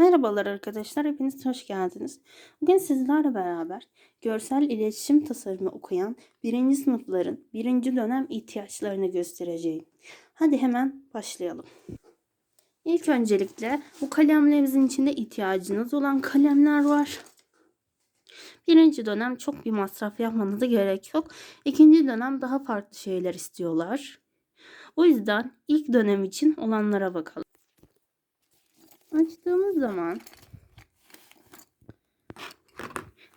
Merhabalar arkadaşlar, hepiniz hoş geldiniz. Bugün sizlerle beraber görsel iletişim tasarımı okuyan birinci sınıfların birinci dönem ihtiyaçlarını göstereceğim. Hadi hemen başlayalım. İlk öncelikle bu kalemlerimizin içinde ihtiyacınız olan kalemler var. Birinci dönem çok bir masraf yapmanıza gerek yok. İkinci dönem daha farklı şeyler istiyorlar. O yüzden ilk dönem için olanlara bakalım. Açtığımız zaman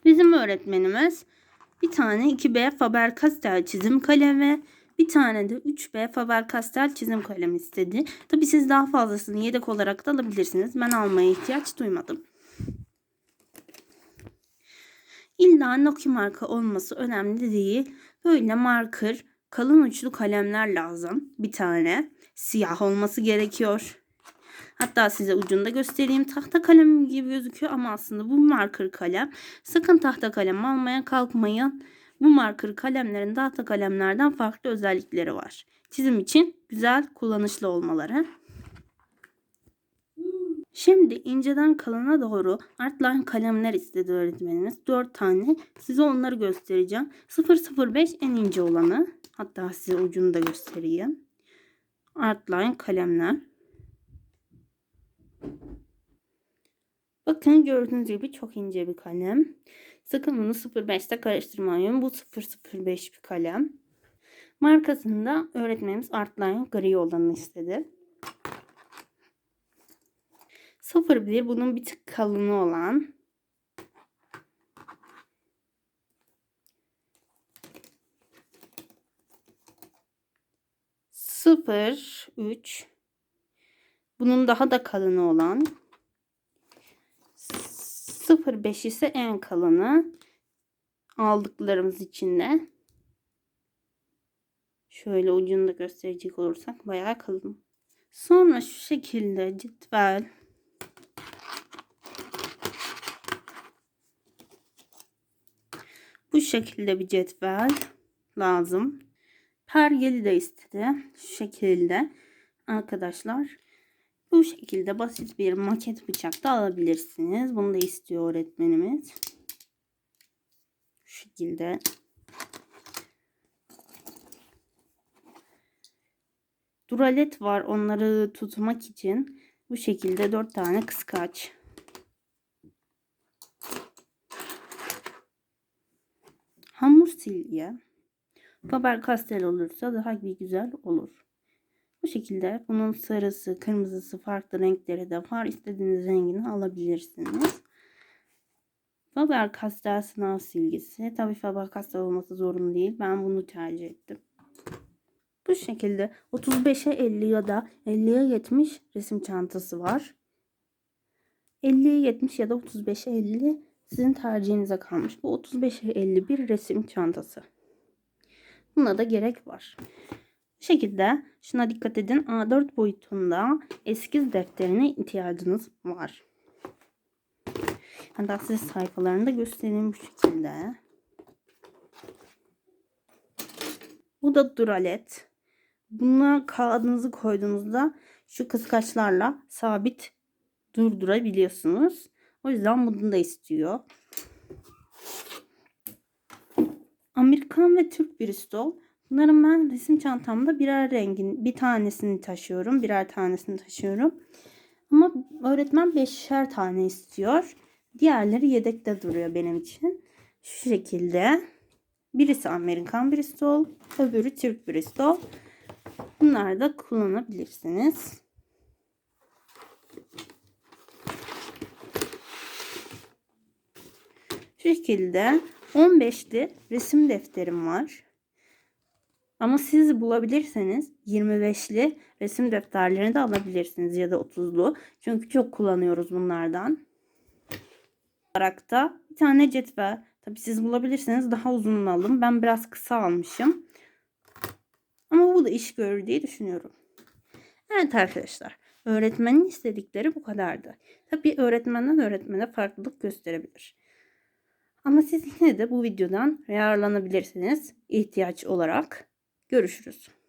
bizim öğretmenimiz bir tane 2B Faber-Castell çizim kalemi, bir tane de 3B Faber-Castell çizim kalemi istedi. Tabi siz daha fazlasını yedek olarak da alabilirsiniz. Ben almaya ihtiyaç duymadım. İlla Noki marka olması önemli değil. Böyle marker, kalın uçlu kalemler lazım. Bir tane siyah olması gerekiyor. Hatta size ucunda göstereyim. Tahta kalem gibi gözüküyor ama aslında bu marker kalem. Sakın tahta kalem almaya kalkmayın. Bu marker kalemlerin tahta kalemlerden farklı özellikleri var. Çizim için güzel, kullanışlı olmaları. Şimdi inceden kalına doğru artline kalemler istedi öğretmenimiz. 4 tane. Size onları göstereceğim. 005 en ince olanı. Hatta size ucunu da göstereyim. Artline kalemler. Bakın gördüğünüz gibi çok ince bir kalem. Sakın bunu 05'te karıştırmayın. Bu 005 bir kalem. Markasında öğretmenimiz Artline gri olanı istedi. 01 bunun bir tık kalını olan. Sıfır üç. Bunun daha da kalını olan. 0.5 ise en kalını aldıklarımız içinde. Şöyle ucunu da gösterecek olursak bayağı kalın. Sonra şu şekilde cetvel bu şekilde bir cetvel lazım. Pergeli de istedi. Şu şekilde arkadaşlar. Bu şekilde basit bir maket bıçak da alabilirsiniz. Bunu da istiyor öğretmenimiz. Şu şekilde. Duralet var onları tutmak için. Bu şekilde 4 tane kıskaç. Hamur silye. Faber Castell olursa daha bir güzel olur. Bu şekilde bunun sarısı, kırmızısı, farklı renkleri de var. İstediğiniz rengini alabilirsiniz. Faber Castell sınav silgisi. Tabii Faber Castell olması zorunlu değil. Ben bunu tercih ettim. Bu şekilde 35'e 50 ya da 50'ye 70 resim çantası var. 50'ye 70 ya da 35'e 50 sizin tercihinize kalmış. Bu 35'e 51 resim çantası. Buna da gerek var şekilde şuna dikkat edin. A4 boyutunda eskiz defterine ihtiyacınız var. Hatta size sayfalarını da göstereyim bu şekilde. Bu da duralet. Buna kağıdınızı koyduğunuzda şu kıskaçlarla sabit durdurabiliyorsunuz. O yüzden bunu da istiyor. Amerikan ve Türk Bristol Bunların ben resim çantamda birer rengin bir tanesini taşıyorum. Birer tanesini taşıyorum. Ama öğretmen beşer tane istiyor. Diğerleri yedekte duruyor benim için. Şu şekilde. Birisi Amerikan Bristol, öbürü Türk Bristol. Bunları da kullanabilirsiniz. Şu şekilde 15'li resim defterim var. Ama siz bulabilirseniz 25'li resim defterlerini de alabilirsiniz ya da 30'lu. Çünkü çok kullanıyoruz bunlardan. Olarak da bir tane cetvel. Tabi siz bulabilirseniz daha uzununu alın. Ben biraz kısa almışım. Ama bu da iş görür diye düşünüyorum. Evet arkadaşlar. Öğretmenin istedikleri bu kadardı. Tabi öğretmenden öğretmene farklılık gösterebilir. Ama siz yine de bu videodan yararlanabilirsiniz ihtiyaç olarak. Görüşürüz.